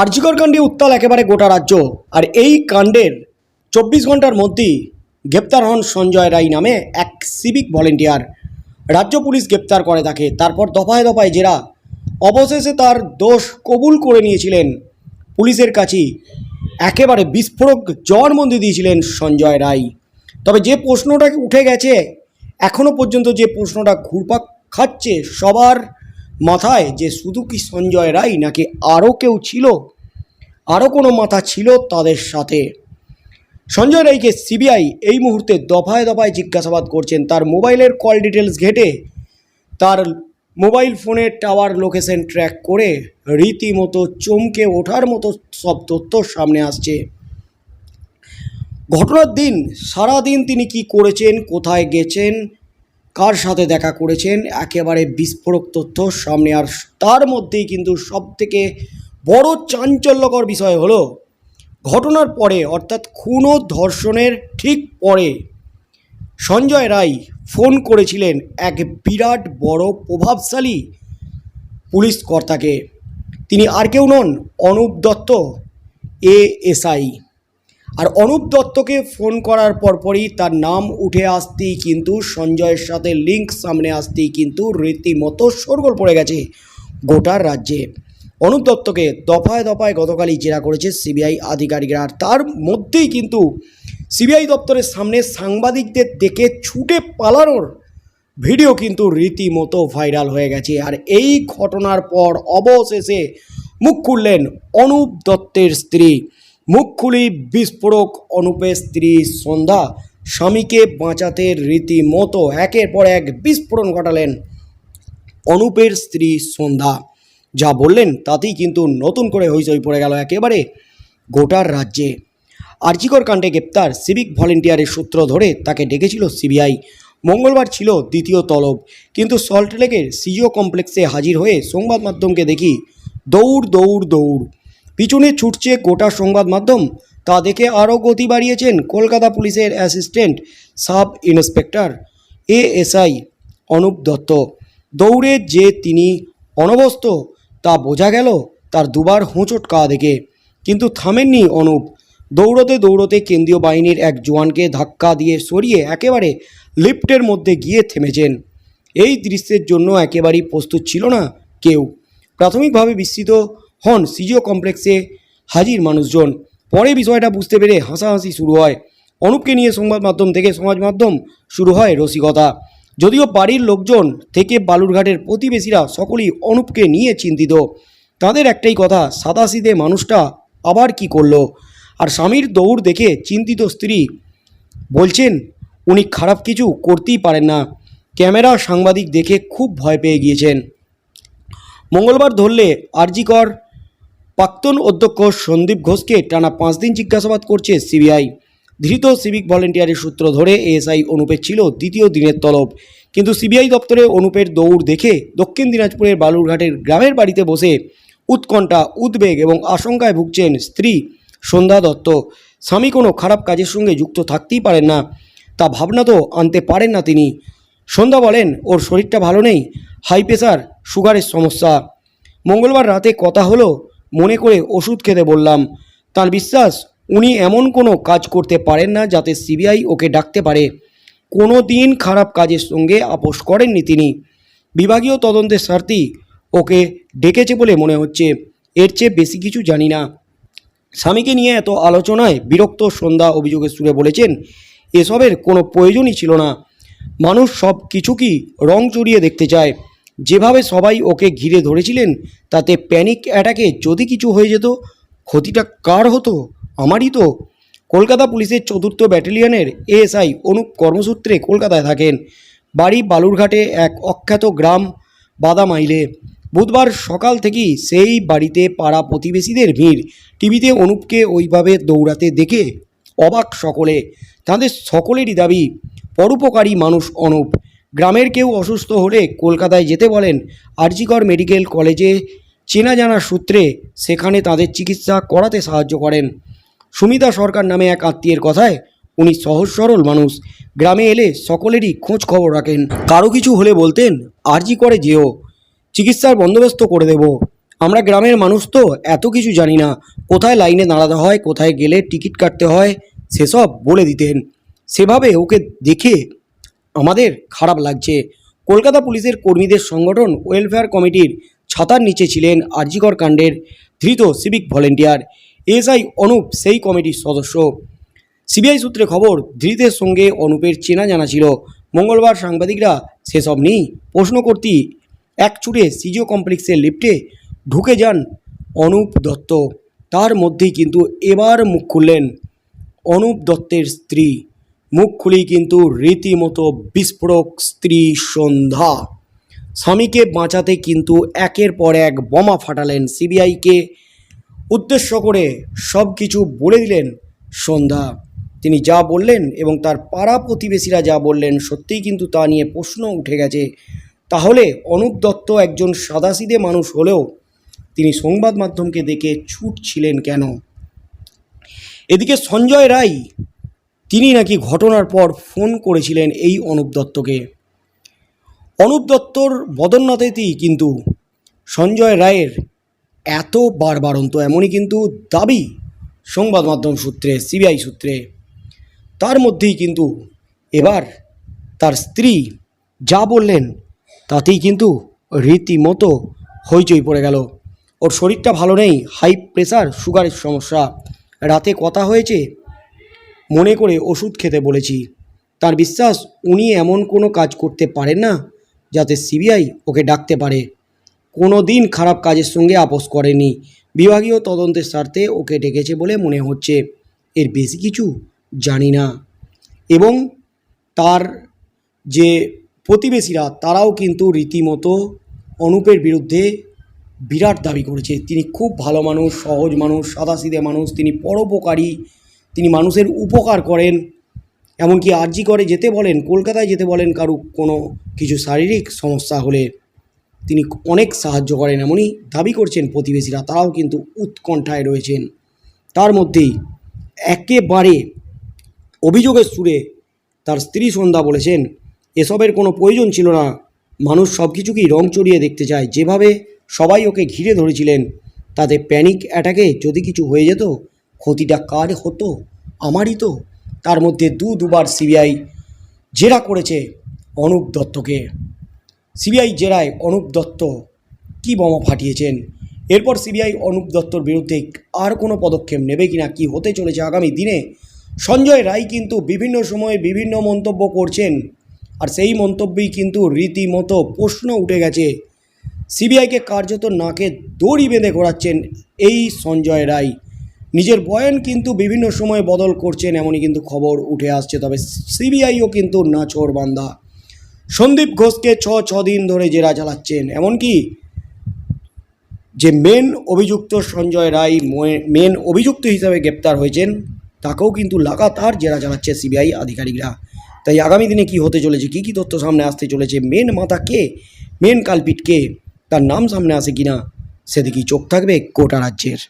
আর্যিকর কাণ্ডে উত্তাল একেবারে গোটা রাজ্য। আর এই কাণ্ডের চব্বিশ ঘণ্টার মধ্যেই গ্রেপ্তার হন সঞ্জয় রায় নামে এক সিভিক ভলেন্টিয়ার। রাজ্য পুলিশ গ্রেপ্তার করে তাকে। তারপর দফায় দফায় জেরা। অবশেষে তার দোষ কবুল করে নিয়েছিলেন পুলিশের কাছেই একেবারে বিস্ফোরক জবানবন্দি দিয়েছিলেন সঞ্জয় রায়। তবে যে প্রশ্নটা উঠে গেছে এখনও পর্যন্ত যে প্রশ্নটা ঘুরপাক খাচ্ছে সবার মাথায় যে শুধু কি সঞ্জয় রায় নাকি আরও কেউ ছিল? আরও কোনো মাথা ছিল তাদের সাথে? সঞ্জয় রায়কে সিবিআই এই মুহূর্তে দফায় দফায় জিজ্ঞাসাবাদ করছেন। তার মোবাইলের কল ডিটেলস ঘেটে তার মোবাইল ফোনের টাওয়ার লোকেশন ট্র্যাক করে রীতিমতো চমকে ওঠার মতো সব তথ্য সামনে আসছে। ঘটনার দিন সারা দিন তিনি কি করেছেন, কোথায় গেছেন কার সাথে দেখা করেছেন? একেবারে বিস্ফোরক তথ্য সামনে আর তার মধ্যেই কিন্তু সবথেকে বড় চাঞ্চল্যকর বিষয় হলো, ঘটনার পরে, অর্থাৎ খুন ও ধর্ষণের ঠিক পরে, সঞ্জয় রায় ফোন করেছিলেন এক বিরাট বড় প্রভাবশালী পুলিশ কর্তাকে। তিনি আর কেউ নন, অনুপ দত্ত, এএসআই। আর অনুপ দত্তকে ফোন করার পরপরই তার নাম উঠে আসতেই কিন্তু সঞ্জয়ের সাথে লিঙ্ক সামনে আসতেই কিন্তু রীতিমতো শোরগোল পড়ে গেছে গোটার রাজ্যে। অনুপ দত্তকে দফায় দফায় গতকালই জেরা করেছে সিবিআই আধিকারিকরা। আর তার মধ্যেই কিন্তু সিবিআই দপ্তরের সামনে সাংবাদিকদের দেখে ছুটে পালানোর ভিডিও কিন্তু রীতিমতো ভাইরাল হয়ে গেছে। আর এই ঘটনার পর অবশেষে মুখ খুললেন অনুপ দত্তের স্ত্রী। মুখ খুলি বিস্ফোরক অনুপের স্ত্রী সন্ধ্যা স্বামীকে বাঁচাতে রীতিমতো একের পর এক বিস্ফোরণ ঘটালেন অনুপের স্ত্রী সন্ধ্যা। যা বললেন, তাতেই কিন্তু নতুন করে হইচই পড়ে গেল একেবারে গোটার রাজ্যে। আর্জিকর কাণ্ডে গ্রেপ্তার সিভিক ভলেন্টিয়ারের সূত্র ধরে তাকে ডেকেছিল সিবিআই। মঙ্গলবার ছিল দ্বিতীয় তলব, কিন্তু সল্টলেকের সিজিও কমপ্লেক্সে হাজির হয়ে সংবাদ মাধ্যমকে দেখি দৌড় দৌড় দৌড়। পিছনে ছুটছে গোটা সংবাদ মাধ্যম। তা দেখে আরও গতি বাড়িয়েছেন কলকাতা পুলিশের assistant sub inspector ASI Anup Datta. দৌড়ে যে তিনি অনবস্ত, তা বোঝা গেল তার দুবার হোঁচট খাওয়া দেখে কিন্তু থামেননি অনুপ। দৌড়তে দৌড়তে কেন্দ্রীয় বাহিনীর এক জওয়ানকে ধাক্কা দিয়ে সরিয়ে একেবারে লিফটের মধ্যে গিয়ে থেমেছেন। এই দৃশ্যের জন্য একেবারেই প্রস্তুত ছিল না কেউ। প্রাথমিকভাবে বিস্মিত হন সিজিও কমপ্লেক্সে হাজির মানুষজন। পরে বিষয়টা বুঝতে পেরে হাসাহাসি শুরু হয়। অনুপকে নিয়ে সংবাদ মাধ্যম থেকে সমাজ মাধ্যম শুরু হয় রসিকতা। যদিও বাড়ির লোকজন থেকে বালুরঘাটের প্রতিবেশীরা সকলেই অনুপকে নিয়ে চিন্তিত। তাদের একটাই কথা সাদাসিদে মানুষটা আবার কি করল? আর স্বামীর দৌড় দেখে চিন্তিত স্ত্রী বলছেন, উনি খারাপ কিছু করতেই পারেন না। ক্যামেরা সাংবাদিক দেখে খুব ভয় পেয়ে গিয়েছেন। মঙ্গলবার ধরলে আরজিকর প্রাক্তন অধ্যক্ষ সন্দীপ ঘোষকে টানা পাঁচ দিন জিজ্ঞাসাবাদ করছে সিবিআই। ধৃত সিভিক ভলেন্টিয়ারের সূত্র ধরে এএসআই অনুপের ছিল দ্বিতীয় দিনের তলব। কিন্তু সিবিআই দপ্তরে অনুপের দৌড় দেখে দক্ষিণ দিনাজপুরের বালুরঘাটের গ্রামের বাড়িতে বসে উৎকণ্ঠা, উদ্বেগ এবং আশঙ্কায় ভুগছেন স্ত্রী সন্ধ্যা দত্ত। স্বামী কোনো খারাপ কাজের সঙ্গে যুক্ত থাকতেই পারেন না, তা ভাবনা তো আনতে পারেন না তিনি। সন্ধ্যা বলেন, ওর শরীরটা ভালো নেই, হাই প্রেশার সুগারের সমস্যা। মঙ্গলবার রাতে কথা হলো মনে করে ওষুধ খেতে বললাম, তার বিশ্বাস, উনি এমন কোনো কাজ করতে পারেন না যাতে সিবিআই ওকে ডাকতে পারে। কোনো দিন খারাপ কাজের সঙ্গে আপোষ করেননি তিনি। বিভাগীয় তদন্তের স্বার্থেই ওকে ডেকেছে বলে মনে হচ্ছে। এর চেয়ে বেশি কিছু জানি না। স্বামীকে নিয়ে এত আলোচনায় বিরক্ত সন্ধ্যা অভিযোগের সুরে বলেছেন, এসবের কোনো প্রয়োজনই ছিল না। মানুষ সব কিছু কি রং চড়িয়ে দেখতে চায়? যেভাবে সবাই ওকে ঘিরে ধরেছিলেন, তাতে প্যানিক অ্যাটাকে যদি কিছু হয়ে যেত, ক্ষতিটা কার হতো? আমারই তো। কলকাতা পুলিশের চতুর্থ ব্যাটালিয়নের এএসআই অনুপ কর্মসূত্রে কলকাতায় থাকেন। বাড়ি বালুরঘাটে এক অখ্যাত গ্রাম বাদামাইলে। বুধবার সকাল থেকেই সেই বাড়িতে পাড়া প্রতিবেশীদের ভিড়। টিভিতে অনুপকে ওইভাবে দৌড়াতে দেখে অবাক সকলে। তাদের সকলেরই দাবি, পরোপকারী মানুষ অনুপ। গ্রামের কেউ অসুস্থ হলে কলকাতায় যেতে বলেন আরজিকর মেডিকেল কলেজে। চেনা জানা সূত্রে সেখানে তাদের চিকিৎসা করাতে সাহায্য করেন। সুমিতা সরকার নামে এক আত্মীয়ের কথায় উনি সহজ সরল মানুষ। গ্রামে এলে সকলেরই খোঁজ খবর রাখেন। কারও কিছু হলে বলতেন, আরজি করে যেও। চিকিৎসার বন্দোবস্ত করে দেব। আমরা গ্রামের মানুষ তো, এত কিছু জানি না। কোথায় লাইনে দাঁড়াতে হয়, কোথায় গেলে টিকিট কাটতে হয়, সেসব বলে দিতেন। সেভাবে ওকে দেখে আমাদের খারাপ লাগছে। কলকাতা পুলিশের কর্মীদের সংগঠন ওয়েলফেয়ার কমিটির ছাতার নিচে ছিলেন আরজিকর কাণ্ডের ধৃত সিভিক ভলেন্টিয়ার এসআই অনুপ, সেই কমিটির সদস্য। সিবিআই সূত্রে খবর, ধৃতের সঙ্গে অনুপের চেনা জানা ছিল। মঙ্গলবার সাংবাদিকরা সেসব নিয়েই প্রশ্ন করতেই এক ছুটে সিজিও কমপ্লেক্সের লিফটে ঢুকে যান অনুপ দত্ত। তার মধ্যেই কিন্তু এবার মুখ খুললেন অনুপ দত্তের স্ত্রী। মুখ খুলেই কিন্তু রীতিমতো বিস্ফোরক স্ত্রী সন্ধ্যা। স্বামীকে বাঁচাতে কিন্তু একের পর এক বোমা ফাটালেন সিবিআইকে। উদ্দেশ্য করে সব কিছু বলে দিলেন সন্ধ্যা। তিনি যা বললেন এবং তার পাড়া প্রতিবেশীরা যা বললেন সত্যিই কিন্তু তা নিয়ে প্রশ্ন উঠে গেছে। তাহলে অনুপ দত্ত একজন সাদাসিদে মানুষ হলেও তিনি সংবাদ মাধ্যমকে দেখে ছুটছিলেন কেন? এদিকে সঞ্জয় রায় তিনি নাকি ঘটনার পর ফোন করেছিলেন এই অনুপ দত্তকে। অনুপ দত্তর বদন্যতেতেই কিন্তু সঞ্জয় রায়ের এত বারবারন্ত, এমনই কিন্তু দাবি সংবাদ মাধ্যম সূত্রে, সিবিআই সূত্রে। তার মধ্যেই কিন্তু এবার তার স্ত্রী যা বললেন তাতেই কিন্তু রীতিমতো হইচই পড়ে গেল। ওর শরীরটা ভালো নেই, হাই প্রেশার সুগারের সমস্যা। রাতে কথা হয়েছে মনে করে ওষুধ খেতে বলেছি। তার বিশ্বাস, উনি এমন কোনো কাজ করতে পারেন না যাতে সিবিআই ওকে ডাকতে পারে। কোনো দিন খারাপ কাজের সঙ্গে আপোষ করেনি। বিভাগীয় তদন্তের স্বার্থে ওকে ডেকেছে বলে মনে হচ্ছে। এর বেশি কিছু জানি না। এবং তার যে প্রতিবেশীরা, তারাও কিন্তু রীতিমতো অনুপের বিরুদ্ধে বিরাট দাবি করেছে। তিনি খুব ভালো মানুষ, সহজ মানুষ, সাদাসিধে মানুষ, তিনি পরোপকারী তিনি মানুষের উপকার করেন, এমনকি আর্জি করে যেতে বলেন, কলকাতায় যেতে বলেন, কারু কোনো কিছু শারীরিক সমস্যা হলে তিনি অনেক সাহায্য করেন, এমনই দাবি করছেন প্রতিবেশীরা, তারাও কিন্তু উৎকণ্ঠায় রয়েছেন। তার মধ্যেই একেবারে অভিযোগের সুরে তার স্ত্রী সন্ধ্যা বলেছেন, এসবের কোনো প্রয়োজন ছিল না, মানুষ সব কিছুকেই রং চড়িয়ে দেখতে চায়। যেভাবে সবাই ওকে ঘিরে ধরেছিলেন, তাতে প্যানিক অ্যাটাকে যদি কিছু হয়ে যেত ক্ষতিটা কার হতো? আমারই তো। তার মধ্যে দু দুবার সিবিআই জেরা করেছে অনুপ দত্তকে। সিবিআই জেরায় অনুপ দত্ত কি বোমা ফাটিয়েছেন? এরপর সিবিআই অনুপ দত্তর বিরুদ্ধে আর কোনো পদক্ষেপ নেবে কিনা, কি হতে চলেছে আগামী দিনে? সঞ্জয় রায় কিন্তু বিভিন্ন সময়ে বিভিন্ন মন্তব্য করছেন। আর সেই মন্তব্যেই কিন্তু রীতিমতো প্রশ্ন উঠে গেছে। সিবিআইকে কার্যত নাকে দড়ি বেঁধে ঘোরাচ্ছেন এই সঞ্জয় রায়। নিজের বয়ান কিন্তু বিভিন্ন সময় বদল করছেন, এমনই কিন্তু খবর উঠে আসছে। তবে সিবিআইও কিন্তু নাছোড় বান্দা। সন্দীপ ঘোষকে ছ ছ দিন ধরে জেরা চালাচ্ছেন। এমনকি যে মেন অভিযুক্ত সঞ্জয় রায় মেন অভিযুক্ত হিসাবে গ্রেপ্তার হয়েছেন, তাকেও কিন্তু লাগাতার জেরা চালাচ্ছে সিবিআই আধিকারিকরা। তাই আগামী দিনে কি হতে চলেছে, কি কি তথ্য সামনে আসতে চলেছে, মেন মাথা কে, মেন কালপিট কে, তার নাম সামনে আসে কিনা, সেদিকেই চোখ থাকবে গোটা রাজ্যের।